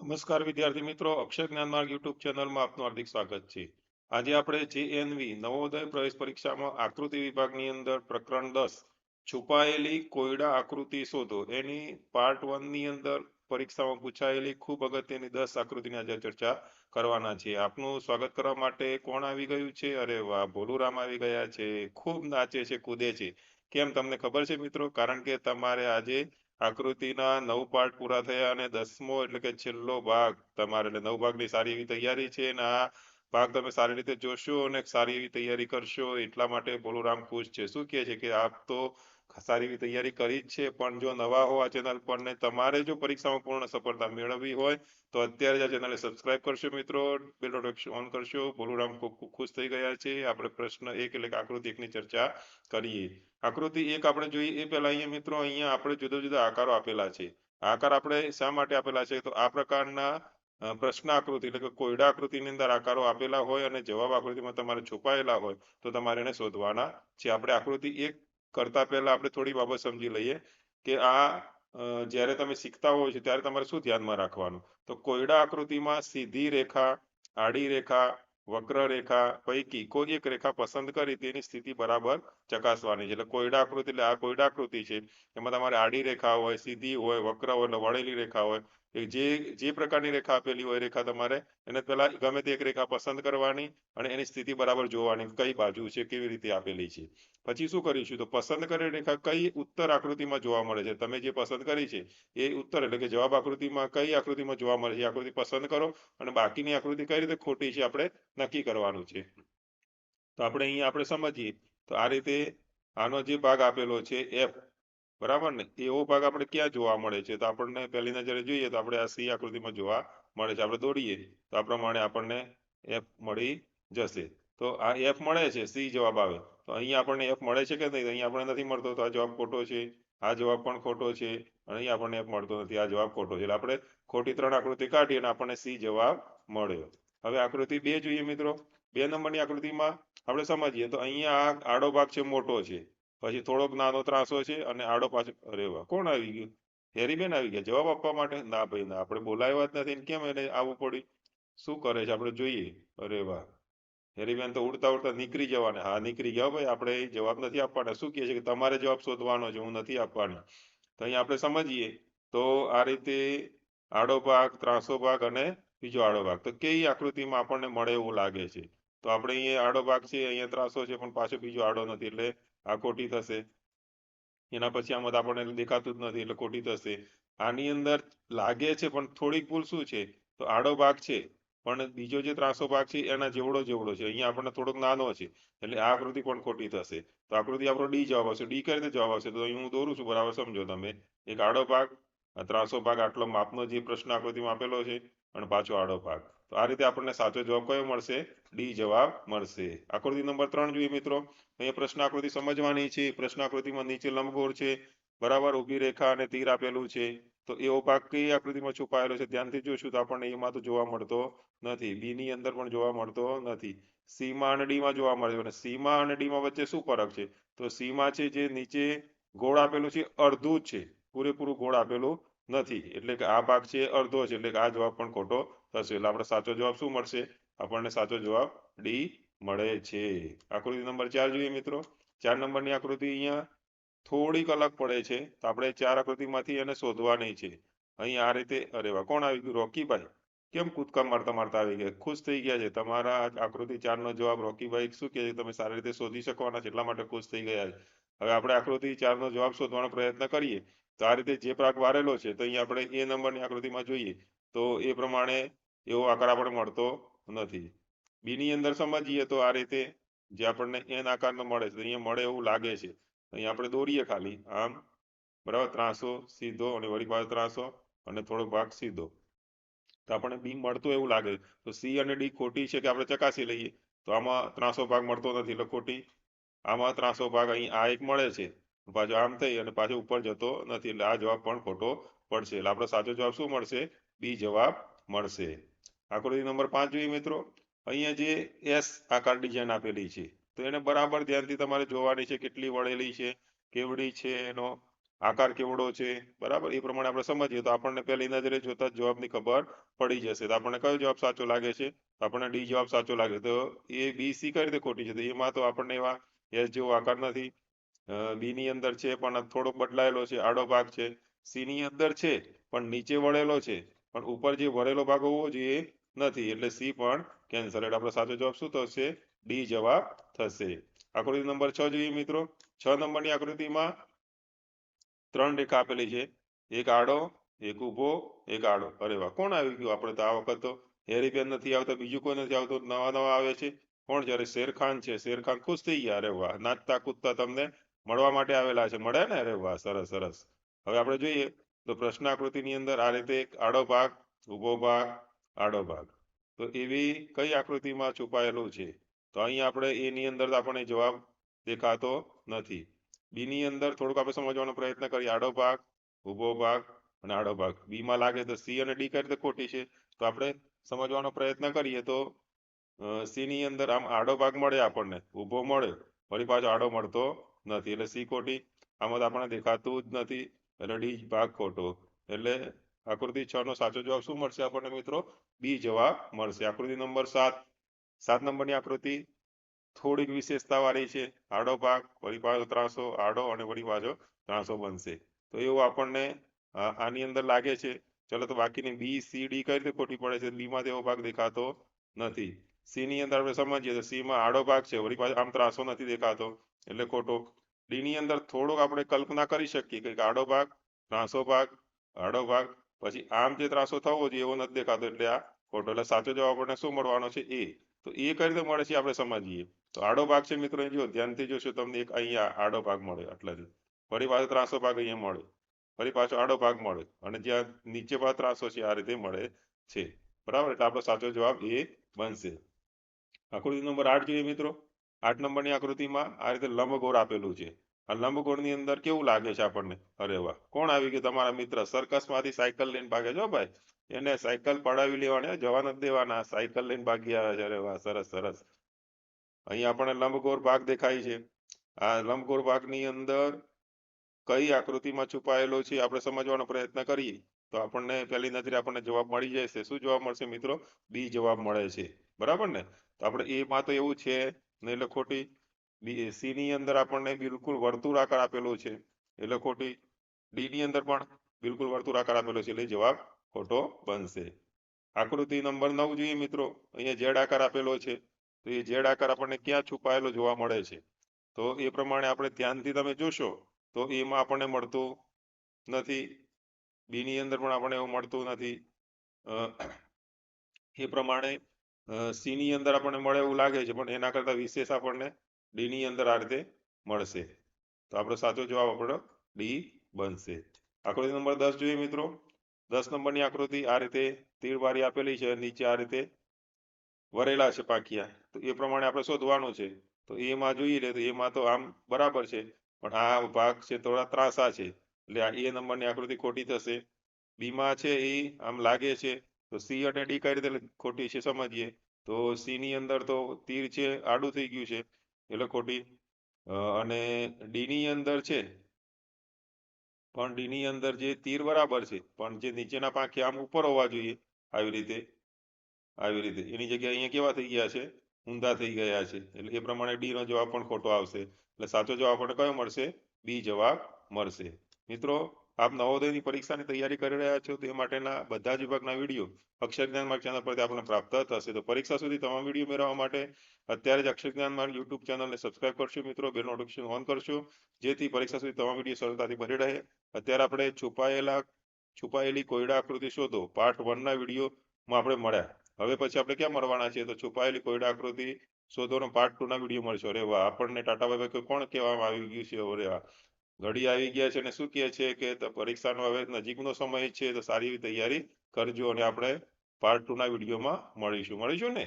નમસ્કાર વિદ્યાર્થી મિત્રો અક્ષર જ્ઞાન માર્ગ યુટ્યુબ ચેનલમાં આપનું હાર્દિક સ્વાગત છે. આજે આપણે જેએનવી, નવોદય પ્રવેશ પરીક્ષામાં આકૃતિ વિભાગની અંદર પ્રકરણ દસ, છુપાયેલી કોયડા આકૃતિ શોધો. એની પાર્ટ વનની અંદર પરીક્ષામાં પૂછાયેલી ખૂબ અગત્યની દસ આકૃતિની આજે ચર્ચા કરવાના છે આપનું સ્વાગત કરવા માટે કોણ આવી ગયું છે? અરે વાહ, ભોલુરામ આવી ગયા છે. ખૂબ નાચે છે, કૂદે છે. કેમ, તમને ખબર છે મિત્રો? કારણ કે તમારે આજે આકૃતિના નવ પાર્ટ પૂરા થયા અને દસમો એટલે કે છેલ્લો ભાગ તમારે. એટલે નવ ભાગની સારી એવી તૈયારી છે અને આ ભાગ તમે સારી રીતે જોશો અને સારી એવી તૈયારી કરશો એટલા માટે બોલુરામ ખુશ છે. શું કહે છે કે આપ તો સારી એવી તૈયારી કરી જ છે, પણ જો નવા હો આ ચેનલ પર ને તમારે જો પરીક્ષામાં પૂર્ણ સફળતા મેળવવી હોય, તો અત્યારે જ આ ચેનલને સબસ્ક્રાઇબ કરશો મિત્રો. બેલ નોટિફિકેશન ઓન કરશો. ખૂબ ખુશ થઈ ગયા છે. આપણે પ્રશ્ન એક એટલે કે આકૃતિ એકની ચર્ચા કરીએ. આકૃતિ એક આપણે જોઈએ એ પહેલા અહીંયા મિત્રો અહીંયા આપણે જુદા જુદા આકારો આપેલા છે. આકાર આપણે શા માટે આપેલા છે? તો આ પ્રકારના પ્રશ્ન આકૃતિ એટલે કે કોયડા આકૃતિની અંદર આકારો આપેલા હોય અને જવાબ આકૃતિમાં તમારે છુપાયેલા હોય, તો તમારે એને શોધવાના છે. આપણે આકૃતિ એક કરતા પહેલા આપણે થોડી બાબત સમજી લઈએ કે આ જ્યારે તમે શીખતા હોય છે ત્યારે તમારે શું ધ્યાનમાં રાખવાનું? તો કોયડા આકૃતિમાં સીધી રેખા, આડી રેખા, વક્ર રેખા પૈકી કોઈ એક રેખા પસંદ કરી તેની સ્થિતિ બરાબર ચકાસવાની છે. એટલે કોયડા આકૃતિ એટલે આ કોયડા આકૃતિ છે, એમાં તમારે આડી રેખા હોય, સીધી હોય, વક્ર હોય એટલે વળેલી રેખા હોય જે જે પ્રકારની રેખા આપેલી હોય રેખા તમારે એને પહેલા ગમે તે એક રેખા પસંદ કરવાની અને એની સ્થિતિ બરાબર જોવાની કઈ બાજુ છે, કેવી રીતે આપેલી છે. પછી શું કરીશું? તો પસંદ કરેલી કઈ ઉત્તર આકૃતિમાં જોવા મળે છે? તમે જે પસંદ કરી છે, એ ઉત્તર એટલે કે જવાબ આકૃતિમાં કઈ આકૃતિમાં જોવા મળે છે? આકૃતિ પસંદ કરો અને બાકીની આકૃતિ કઈ રીતે ખોટી છે આપણે નક્કી કરવાનું છે. તો આપણે અહીંયા આપણે સમજીએ. તો આ રીતે આનો જે ભાગ આપેલો છે એફ બરાબર ને? એવો ભાગ આપણે ક્યાં જોવા મળે છે? તો આપણને પહેલી નજરે જોઈએ તો આપણે આ સી આકૃતિમાં જોવા મળે છે. આપણે દોડીએ તો આ પ્રમાણે આપણને એફ મળી જશે. તો આ એફ મળે છે? સી જવાબ આવે. તો અહીંયા આપણને એફ મળે છે કે નહીં? અહીંયા આપણને નથી મળતો તો આ જવાબ ખોટો છે. આ જવાબ પણ ખોટો છે. અને અહીંયા આપણને એફ મળતો નથી. આ જવાબ ખોટો છે. એટલે આપણે ખોટી ત્રણ આકૃતિ કાઢી અને આપણને સી જવાબ મળ્યો. હવે આકૃતિ બે જોઈએ મિત્રો. બે નંબરની આકૃતિમાં આપણે સમજીએ તો અહીંયા આ આડો ભાગ છે મોટો છે. પછી થોડોક નાનો ત્રાસો છે અને આડો પાછો અરે કોણ આવી ગયું? હેરીબેન આવી ગયા. જવાબ આપવા માટે? ના ભાઈ, ના. આપણે બોલાવ્યા જ નથી કેમ એને આવવું પડ્યું? શું કરે છે? આપણે જોઈએ. અરે વાહ! હેરીબેન તો ઉડતા ઉડતા નીકળી જવાના. હા, નીકળી ગયા ભાઈ, આપણે જવાબ નથી આપવાના. શું કહે છે કે તમારે જવાબ શોધવાનો છે, હું નથી આપવાનો. તો અહીંયા આપણે સમજીએ, તો આ રીતે આડો ભાગ, ત્રાસો ભાગ અને બીજો આડો ભાગ. તો કેવી આકૃતિમાં આપણને મળે એવું લાગે છે? તો આપણે અહીંયા આડો ભાગ છે, અહીંયા ત્રાસો છે, પણ પાછો બીજો આડો નથી, એટલે આ ખોટી થશે. એના પછી આમાં આપણને દેખાતું જ નથી, એટલે ખોટી થશે. આની અંદર લાગે છે, પણ થોડીક ભૂલ શું છે? તો આડો ભાગ છે. પણ બીજો જે ત્રાસો ભાગ છે, એના જેવડો જેવડો છે. અહીંયા આપણને થોડોક નાનો છે, એટલે આ આકૃતિ પણ ખોટી થશે. તો આકૃતિ આપણો ડી જવાબ આવશે. ડી કઈ રીતે જવાબ આવશે? તો અહીં હું દોરું છું, બરાબર? સમજો તમે. એક આડો ભાગ ત્રાસો ભાગ આટલો માપનો જે પ્રશ્ન આકૃતિમાં આપેલો છે, અને પાછો આડો ભાગ તો આ રીતે આપણને સાચો જવાબ કયો મળશે? ડી જવાબ મળશે. આકૃતિ નંબર ત્રણ જોઈએ મિત્રો. અહીંયા પ્રશ્ન આકૃતિ સમજવાની છે. પ્રશ્ન આકૃતિમાં નીચે લંબગોળ છે. બરાબર? ઊભી રેખા અને તીર આપેલું છે. તો એવો પાક કઈ આકૃતિમાં છુપાયેલો છે? ધ્યાનથી જોશું તો આપણને એમાં તો જોવા મળતો નથી. બી ની અંદર પણ જોવા મળતો નથી. સીમા અને ડીમાં જોવા મળે છે. અને સીમાં અને ડીમાં વચ્ચે શું ફરક છે? તો સીમા છે જે નીચે ગોળ આપેલું છે અડધું જ છે. પૂરેપૂરું ગોળ આપેલું નથી. એટલે કે આ ભાગ છે અડધો છે. એટલે કે આ જવાબ પણ ખોટો થશે. એટલે આપણે સાચો જવાબ શું મળશે? આપણને સાચો જવાબ ડી મળે છે. આકૃતિ નંબર ચાર જોઈએ મિત્રો. ચાર નંબરની આકૃતિ અહીંયા થોડીક અલગ પડે છે તો આપણે ચાર આકૃતિમાંથી એને શોધવાની છે. અહીં આ રીતે, અરે વાહ, કોણ આવી ગયું? રોકીભાઈ. કેમ કૂદકા મારતા મારતા આવી ગયા? ખુશ થઈ ગયા છે. તમારા આકૃતિ ચાર નો જવાબ રોકીભાઈ શું કહે તમે સારી રીતે શોધી શકવાના છે એટલા માટે ખુશ થઈ ગયા છે. હવે આપણે આકૃતિ ચાર નો જવાબ શોધવાનો પ્રયત્ન કરીએ. તો આ રીતે જે પ્રાગ વારેલો છે તો અહીંયા આપણે એ નંબરની આકૃતિમાં જોઈએ. તો એ પ્રમાણે એવો આકાર આપણને મળતો નથી. બીની અંદર સમજીએ તો આ રીતે જે આપણને એન આકારનો મળે છે અહીંયા મળે એવું લાગે છે. અહીંયા આપણે દોરીએ ખાલી. આમ, બરાબર? ત્રાસો, સીધો અને વળી પાછો ત્રાસો અને થોડો ભાગ સીધો. તો આપણને બી મળતું એવું લાગે. તો સી અને ડી ખોટી છે કે આપણે ચકાસી લઈએ? તો આમાં ત્રાસો ભાગ મળતો નથી. એટલે ખોટી. આમાં ત્રાસો ભાગ અહીં આ એક મળે છે. પાછો આમ થઈ અને પાછો ઉપર જતો નથી. એટલે આ જવાબ પણ ખોટો પડશે. એટલે આપણો સાચો જવાબ શું મળશે? બી જવાબ મળશે. આકૃતિ નંબર પાંચ જોઈએ મિત્રો. અહીંયા જે એસ આકાર ડિઝાઇન આપેલી છે. તો એને બરાબર ધ્યાનથી તમારે જોવાની છે, કેટલી વળેલી છે, કેવડી છે, એનો આકાર કેવડો છે, બરાબર? એ પ્રમાણે આપણે સમજીએ. તો આપણને પહેલી નજરે જોતા જ જવાબની ખબર પડી જશે. તો આપણને કયો જવાબ સાચો લાગે છે? આપણને ડી જવાબ સાચો લાગે તો એ બી સી કઈ રીતે ખોટી છે? તો એમાં તો આપણને એવા એસ જેવો આકાર નથી. બી ની અંદર છે, પણ થોડોક બદલાયેલો છે, આડો ભાગ છે. સી ની અંદર છે, પણ નીચે વળેલો છે. પણ ઉપર જે વળેલો ભાગ હોવો જોઈએ નથી. એટલે સી પણ કેન્સલ. એટલે આપણો સાચો જવાબ શું થશે? ડી જવાબ થશે. આકૃતિ નંબર છ જોઈએ મિત્રો. છ નંબરની આકૃતિમાં ત્રણ રેખા આપેલી છે. એક આડો, એક ઊભો, એક આડો. અરે વાહ, કોણ આવી ગયું? આપણે તો આ વખત તો હેરીબેન નથી આવતા, બીજું કોઈ નથી આવતું, નવા નવા આવે છે. કોણ છે શેરખાન છે, શેરખાન ખુશ થઈ ગયા. અરે વાહ, નાચતા કૂદતા તમને મળવા માટે આવેલા છે. મળે ને? અરે વાહ, સરસ સરસ. હવે આપણે જોઈએ તો પ્રશ્ન આકૃતિની અંદર આ રીતે એક આડો ભાગ, ઊભો ભાગ, આડો ભાગ. તો એવી કઈ આકૃતિમાં છુપાયેલું છે? તો અહીં આપણે એની અંદર આપણને જવાબ દેખાતો નથી. બી ની અંદર થોડુંક આપણે સમજવાનો પ્રયત્ન કરીએ. આડો ભાગ, ઊભો ભાગ અને આડો ભાગ. બી માં લાગે તો સી અને ડી કઈ રીતે ખોટી છે? તો આપણે સમજવાનો પ્રયત્ન કરીએ તો સી ની અંદર આમ આડો ભાગ મળે આપણને. ઊભો મળે વળી પાછો આડો મળતો નથી. એટલે સી ખોટી, આમાં આપણને દેખાતું જ નથી. એટલે ડી ભાગ ખોટો. એટલે આકૃતિ છ નો સાચો જવાબ શું મળશે આપણને મિત્રો? બી જવાબ મળશે. આકૃતિ નંબર સાત. સાત નંબરની આકૃતિ થોડીક વિશેષતા વાળી છે. આડો ભાગ, વળી પાછો ત્રાસો, આડો અને વળી પાછો ત્રાસો બનશે. તો એવું આપણને આની અંદર લાગે છે. ચલો તો બાકીની બી, સી, ડી કઈ રીતે ખોટી પડે છે? બીમાં તેવો ભાગ દેખાતો નથી. સી ની અંદર આપણે સમજીએ તો સી માં આડો ભાગ છે, વળી પાછો આમ ત્રાસો નથી દેખાતો. એટલે ખોટો. ડી ની અંદર થોડોક આપણે કલ્પના કરી શકીએ કે આડો ભાગ, ત્રાસો ભાગ, આડો ભાગ, પછી આમ જે ત્રાસો થવો જોઈએ એવો નથી દેખાતો. એટલે આ ખોટો. એટલે સાચો જવાબ આપણને શું મળવાનો છે? એ. તો એ કઈ મળે છે આપણે સમજીએ. તો આડો ભાગ છે મિત્રો જો ધ્યાનથી જોશો તમને એક અહીંયા આડો ભાગ મળે આટલાથી ફરી પાછો ત્રાસો ભાગ અહીંયા મળે. ફરી પાછો આડો ભાગ મળે અને જ્યાં નીચે પાછો ત્રાસો છે આ રીતે મળે છે. બરાબર? એટલે આપણો સાચો જવાબ એ બનશે. આકૃતિ નંબર આઠ જોઈએ મિત્રો. આઠ નંબરની આકૃતિમાં આ રીતે લંબગોળ આપેલું છે. આ લંબગોળની અંદર કેવું લાગે છે આપણને? અરે વાહ. કોણ આવી ગયું? તમારા મિત્ર સર્કસમાંથી સાયકલ લઈને ભાગે છો ભાઈ. એને સાયકલ પડાવી લેવાની જવા નથી દેવાના. સાયકલ લઈને ભાગી આવે છે. અરે વાહ, સરસ સરસ. અહીં આપણને લંબગોળ ભાગ દેખાય છે. આ લંબગોળ ભાગની અંદર કઈ આકૃતિમાં છુપાયેલો છે આપણે સમજવાનો પ્રયત્ન કરીએ? તો આપણને પહેલી નજરે આપણને જવાબ મળી જશે. શું જવાબ મળશે મિત્રો? બી જવાબ મળે છે. બરાબર ને? તો આપણે એમાં તો એવું છે નહીં એટલે ખોટી સી ની અંદર આપણને બિલકુલ વર્તુળ આકાર આપેલો છે. એટલે ખોટી ડી ની અંદર પણ બિલકુલ વર્તુળ આકાર આપેલો છે એટલે જવાબ ખોટો બનશે. આકૃતિ નંબર નવ જોઈએ મિત્રો. અહીંયા ઝેડ આકાર આપેલો છે. તો એ ઝેડ આકાર આપણને ક્યાં છુપાયેલો જોવા મળે છે? તો એ પ્રમાણે આપણે ધ્યાનથી તમે જોશો તો એમાં આપણને મળતું નથી. બી ની અંદર પણ આપણને એવું મળતું નથી. એ પ્રમાણે સી ની અંદર આપણને મળે એવું લાગે છે, પણ એના કરતા વિશેષ આપણને ડી ની અંદર આ રીતે મળશે. તો આપણો સાચો જવાબ આપણો ડી બનશે. આકૃતિ નંબર દસ જોઈએ મિત્રો. દસ નંબરની આકૃતિ આ રીતે તીરવારી આપેલી છે, નીચે આ રીતે વરેલા છે પાકિયા તો એ પ્રમાણે આપણે શોધવાનું છે. તો એમાં જોઈએ લે તો એમાં તો આમ બરાબર છે. પણ આ ભાગ છે થોડા ત્રાસા છે. એટલે આ એ નંબરની આકૃતિ ખોટી થશે. બીમાં છે એ આમ લાગે છે. તો સી અને ડી કઈ રીતે ખોટી છે સમજીએ. તો સી ની અંદર તો તીર છે, આડું થઈ ગયું છે. એટલે ખોટી અને ડી ની અંદર છે, પણ ડી ની અંદર જે તીર બરાબર છે, પણ જે નીચેના પાંખે આમ ઉપર હોવા જોઈએ, આવી રીતે આવી રીતે. એની જગ્યાએ અહીંયા કેવા થઈ ગયા છે? ઊંધા થઈ ગયા છે. એટલે એ પ્રમાણે ડી નો જવાબ પણ ખોટો આવશે. એટલે સાચો જવાબ આપણને કયો મળશે? બી જવાબ મળશે. મિત્રો આપ નવોદયની પરીક્ષાની તૈયારી કરી રહ્યા છો તે માટેના બધા જ વિભાગના વીડિયો અક્ષર જ્ઞાન માર્ગ ચેનલ પરથી આપણને પ્રાપ્ત થશે. તો પરીક્ષા સુધી તમામ વીડિયો મેળવવા માટે અત્યારે જ અક્ષર જ્ઞાન માર્ગ યુટ્યુબ ચેનલને સબસ્ક્રાઇબ કરશો મિત્રો, બેલ નોટિફિકેશન ઓન કરશો, જેથી પરીક્ષા સુધી તમામ વીડિયો સરળતાથી ભરી રહે. અત્યારે આપણે છુપાયેલા, છુપાયેલી કોયડા આકૃતિ શોધો. પાર્ટ વન ના વિડીયોમાં આપણે મળ્યા. હવે પછી આપણે ક્યાં મળવાના છે તો છુપાયેલી કોયડા આકૃતિ શોધોનો પાર્ટ ટુ ના વીડિયો મળશે. અરે વાહ, આપણને ટાટા ભાઈ કોણ કહેવામાં આવી ગયું છે? અરે વાહ. ઘડી આવી ગયા છે અને શું કહે છે કે પરીક્ષાનો હવે નજીકનો સમય છે, તો સારી તૈયારી કરજો અને આપણે પાર્ટ ટુ ના વિડીયોમાં મળીશું. મળીશું ને?